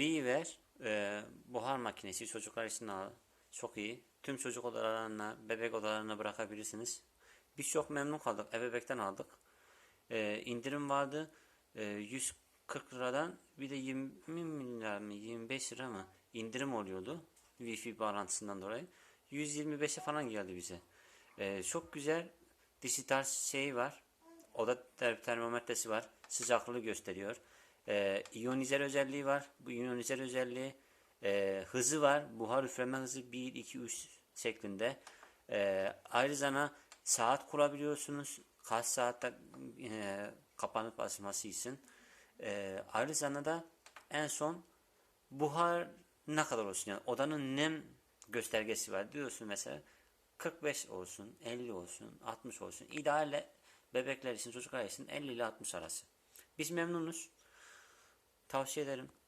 VWare e, buhar makinesi çocuklar için çok iyi. Tüm çocuk odalarına, bebek odalarına bırakabilirsiniz. Biz çok memnun kaldık. Ebebekten aldık. E, indirim vardı. E, 140 liradan bir de 20 lira mı 25 lira mı indirim oluyordu. Wi-Fi bağlantısından dolayı. 125'e falan geldi bize. E, çok güzel dijital şey var. Oda ter- termometresi var. Sıcaklığı gösteriyor. E, iyonizer özelliği var. Bu iyonizer özelliği e, hızı var. Buhar üfleme hızı 1, 2, 3 şeklinde. E, ayrıca saat kurabiliyorsunuz. Kaç saatte e, kapanıp açılması için. E, ayrıca da en son buhar ne kadar olsun yani odanın nem göstergesi var diyorsun mesela 45 olsun 50 olsun 60 olsun idealle bebekler için çocuklar için 50 ile 60 arası biz memnunuz tavsiye ederim